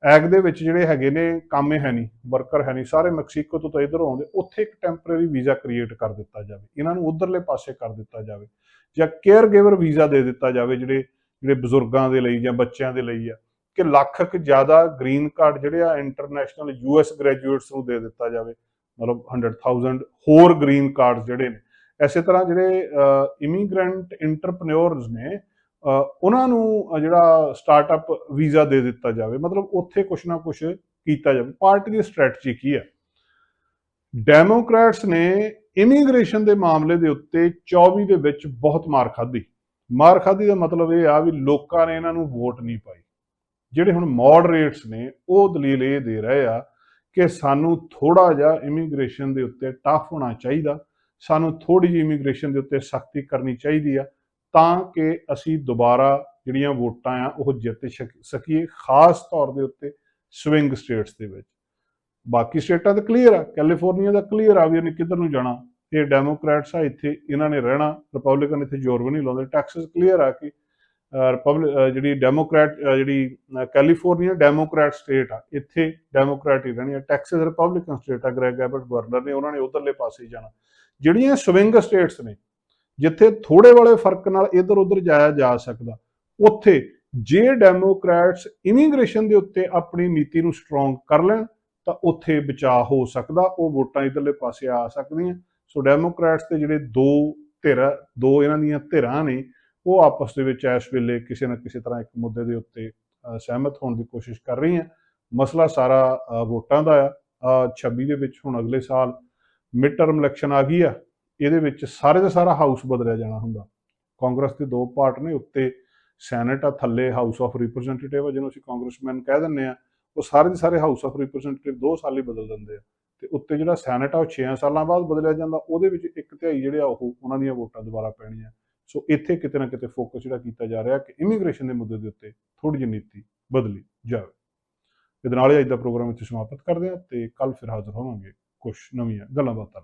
ਐਗ ਦੇ ਵਿੱਚ ਜਿਹੜੇ ਹੈਗੇ ਨੇ, ਕਾਮੇ ਹੈ ਨਹੀਂ ਵਰਕਰ ਹੈ ਨਹੀਂ ਸਾਰੇ ਮੈਕਸੀਕੋ ਤੋਂ ਤਾਂ ਇਧਰ ਆਉਂਦੇ, ਉੱਥੇ ਇੱਕ ਟੈਂਪਰੇਰੀ ਵੀਜ਼ਾ ਕ੍ਰੀਏਟ ਕਰ ਦਿੱਤਾ ਜਾਵੇ, ਇਹਨਾਂ ਨੂੰ ਉਧਰਲੇ ਪਾਸੇ ਕਰ ਦਿੱਤਾ ਜਾਵੇ, ਜਾਂ ਕੇਅਰ ਗਿਵਰ ਵੀਜ਼ਾ ਦੇ ਦਿੱਤਾ ਜਾਵੇ ਜਿਹੜੇ ਜਿਹੜੇ ਬਜ਼ੁਰਗਾਂ ਦੇ ਲਈ ਜਾਂ ਬੱਚਿਆਂ ਦੇ ਲਈ ਆ, ਕਿ ਲੱਖ ਕੁ ਜ਼ਿਆਦਾ ਗ੍ਰੀਨ ਕਾਰਡ ਜਿਹੜੇ ਆ ਇੰਟਰਨੈਸ਼ਨਲ ਯੂਐਸ ਗ੍ਰੈਜੂਏਟਸ ਨੂੰ ਦੇ ਦਿੱਤਾ ਜਾਵੇ, ਮਤਲਬ 100000 ਹੋਰ ਗ੍ਰੀਨ ਕਾਰਡ ਜਿਹੜੇ ਨੇ ਐਸੇ ਤਰ੍ਹਾਂ ਜਿਹੜੇ ਇਮੀਗ੍ਰੈਂਟ ਇੰਟਰਪ੍ਰੈਨਿਓਰਸ ਨੇ ਉਹਨਾਂ ਨੂੰ ਜਿਹੜਾ ਸਟਾਰਟਅਪ ਵੀਜ਼ਾ ਦੇ ਦਿੱਤਾ ਜਾਵੇ, ਮਤਲਬ ਉੱਥੇ ਕੁਛ ਨਾ ਕੁਛ ਕੀਤਾ ਜਾਵੇ, ਪਾਰਟੀ ਦੀ ਸਟ੍ਰੈਟਜੀ ਕੀ ਹੈ? ਡੈਮੋਕ੍ਰੈਟਸ ਨੇ ਇਮੀਗ੍ਰੇਸ਼ਨ ਦੇ ਮਾਮਲੇ ਦੇ ਉੱਤੇ 24 ਦੇ ਵਿੱਚ ਬਹੁਤ ਮਾਰ ਖਾਧੀ। ਮਾਰ ਖਾਧੀ ਦਾ ਮਤਲਬ ਇਹ ਆ ਵੀ ਲੋਕਾਂ ਨੇ ਇਹਨਾਂ ਨੂੰ ਵੋਟ ਨਹੀਂ ਪਾਈ। ਜਿਹੜੇ ਹੁਣ ਮੋਡਰੇਟਸ ਨੇ, ਉਹ ਦਲੀਲ ਇਹ ਦੇ ਰਹੇ ਆ ਕਿ ਸਾਨੂੰ ਥੋੜਾ ਜਿਹਾ ਇਮੀਗ੍ਰੇਸ਼ਨ ਦੇ ਉੱਤੇ ਟਫ ਹੋਣਾ ਚਾਹੀਦਾ। ਸਾਨੂੰ ਥੋੜੀ ਜਿਹੀ ਇਮੀਗ੍ਰੇਸ਼ਨ ਦੇ ਉੱਤੇ ਸਖਤੀ ਕਰਨੀ ਚਾਹੀਦੀ ਆ, ਤਾਂ ਕਿ ਅਸੀਂ ਦੁਬਾਰਾ ਜਿਹੜੀਆਂ ਵੋਟਾਂ ਆ, ਉਹ ਜਿੱਤ ਸਕੀਏ, ਖਾਸ ਤੌਰ ਦੇ ਉੱਤੇ ਸਵਿੰਗ ਸਟੇਟਸ ਦੇ ਵਿੱਚ। ਬਾਕੀ ਸਟੇਟਾਂ ਤਾਂ ਕਲੀਅਰ ਆ ਕੈਲੀਫੋਰਨੀਆ ਦਾ ਕਲੀਅਰ ਆ ਵੀ ਉਹਨੇ ਕਿੱਧਰ ਨੂੰ ਜਾਣਾ। ਇਹ ਡੈਮੋਕ੍ਰੈਟਸ ਆ, ਇੱਥੇ ਇਹਨਾਂ ਨੇ ਰਹਿਣਾ ਰਿਪਬਲਿਕਨ ਇੱਥੇ ਜ਼ੋਰ ਵੀ ਨਹੀਂ ਲਾਉਂਦੇ। ਟੈਕਸਸ ਕਲੀਅਰ ਆ ਕਿ ਰਿਪਬਲਿਕ ਜਿਹੜੀ ਡੈਮੋਕ੍ਰੈਟ ਜਿਹੜੀ ਕੈਲੀਫੋਰਨੀਆ ਡੈਮੋਕ੍ਰੈਟ ਸਟੇਟ ਆ, ਇੱਥੇ ਡੈਮੋਕ੍ਰੈਟ ਹੀ ਰਹਿਣੀ ਆ। ਟੈਕਸਸ ਰਿਪਬਲਿਕਨ ਸਟੇਟ ਆ ਗ੍ਰੈਗ ਐਬਟ ਗਵਰਨਰ ਨੇ ਉਹਨਾਂ ਨੇ ਉਧਰਲੇ ਪਾਸੇ ਜਾਣਾ। ਜਿਹੜੀਆਂ ਸਵਿੰਗ ਸਟੇਟਸ ਨੇ ਜਿੱਥੇ ਥੋੜੇ ਵਾਲੇ ਫ਼ਰਕ ਨਾਲ ਇੱਧਰ ਉੱਧਰ ਜਾਇਆ ਜਾ ਸਕਦਾ ਉੱਥੇ ਜੇ ਡੈਮੋਕ੍ਰੈਟਸ ਇਮੀਗ੍ਰੇਸ਼ਨ ਦੇ ਉੱਤੇ ਆਪਣੀ ਨੀਤੀ ਨੂੰ ਸਟਰੋਂਗ ਕਰ ਲੈਣ ਤਾਂ ਉੱਥੇ ਬਚਾਅ ਹੋ ਸਕਦਾ ਉਹ ਵੋਟਾਂ ਇੱਧਰਲੇ ਪਾਸੇ ਆ ਸਕਦੀਆਂ। ਸੋ ਡੈਮੋਕ੍ਰੈਟਸ ਤੇ ਜਿਹੜੇ ਦੋ ਧਿਰ ਦੋ ਇਹਨਾਂ ਦੀਆਂ ਧਿਰਾਂ ਨੇ ਉਹ ਆਪਸ ਦੇ ਵਿੱਚ ਇਸ ਵੇਲੇ ਕਿਸੇ ਨਾ ਕਿਸੇ ਤਰ੍ਹਾਂ ਇੱਕ ਮੁੱਦੇ ਦੇ ਉੱਤੇ ਸਹਿਮਤ ਹੋਣ ਦੀ ਕੋਸ਼ਿਸ਼ ਕਰ ਰਹੀਆਂ। ਮਸਲਾ ਸਾਰਾ ਵੋਟਾਂ ਦਾ ਆ। ਅ, 26 ਦੇ ਵਿੱਚ ਹੁਣ ਅਗਲੇ ਸਾਲ ਮਿਡ ਟਰਮ ਇਲੈਕਸ਼ਨ ਆ ਗਈ ਆ, ਇਹਦੇ ਵਿੱਚ ਸਾਰੇ ਦਾ ਸਾਰਾ ਹਾਊਸ ਬਦਲਿਆ ਜਾਣਾ ਹੁੰਦਾ। ਕਾਂਗਰਸ ਦੇ ਦੋ ਪਾਰਟ ਨੇ, ਉੱਤੇ ਸੈਨੇਟ ਆ, ਥੱਲੇ ਹਾਊਸ ਆਫ ਰਿਪਰੈਜ਼ੈਂਟੇਟਿਵ ਆ, ਜਿਹਨੂੰ ਅਸੀਂ ਕਾਂਗਰਸਮੈਨ ਕਹਿ ਦਿੰਦੇ ਆ। ਉਹ ਸਾਰੇ ਦੇ ਸਾਰੇ ਹਾਊਸ ਆਫ ਰਿਪਰੈਜ਼ੈਂਟੇਟਿਵ ਦੋ ਸਾਲ ਹੀ ਬਦਲ ਦਿੰਦੇ ਆ। ਤੇ ਉੱਤੇ ਜਿਹੜਾ ਸੈਨੇਟ ਆ, ਉਹ 6 ਸਾਲਾਂ ਬਾਅਦ ਬਦਲਿਆ ਜਾਂਦਾ। ਉਹਦੇ ਵਿੱਚ ਇੱਕ ਧਿਆਈ ਜਿਹੜੇ ਆ, ਉਹ ਉਹਨਾਂ ਦੀਆਂ ਵੋਟਾਂ ਦੁਬਾਰਾ ਪੈਣੀਆਂ। ਸੋ ਇੱਥੇ ਕਿਤੇ ਨਾ ਕਿਤੇ ਫੋਕਸ ਜਿਹੜਾ ਕੀਤਾ ਜਾ ਰਿਹਾ ਕਿ ਇਮੀਗ੍ਰੇਸ਼ਨ ਦੇ ਮੁੱਦੇ ਦੇ ਉੱਤੇ ਥੋੜੀ ਜਿਹੀ ਨੀਤੀ ਬਦਲੀ ਜਾਵੇ। ਇਹਦੇ ਨਾਲ ਹੀ ਅੱਜ ਦਾ ਪ੍ਰੋਗਰਾਮ ਇੱਥੇ ਸਮਾਪਤ ਕਰਦੇ ਹਾਂ ਤੇ ਕੱਲ ਫਿਰ ਹਾਜ਼ਰ ਹੋਵਾਂਗੇ। ਕੁਝ ਨਵੀਆਂ ਗੱਲਾਂ ਬਾਤਾਂ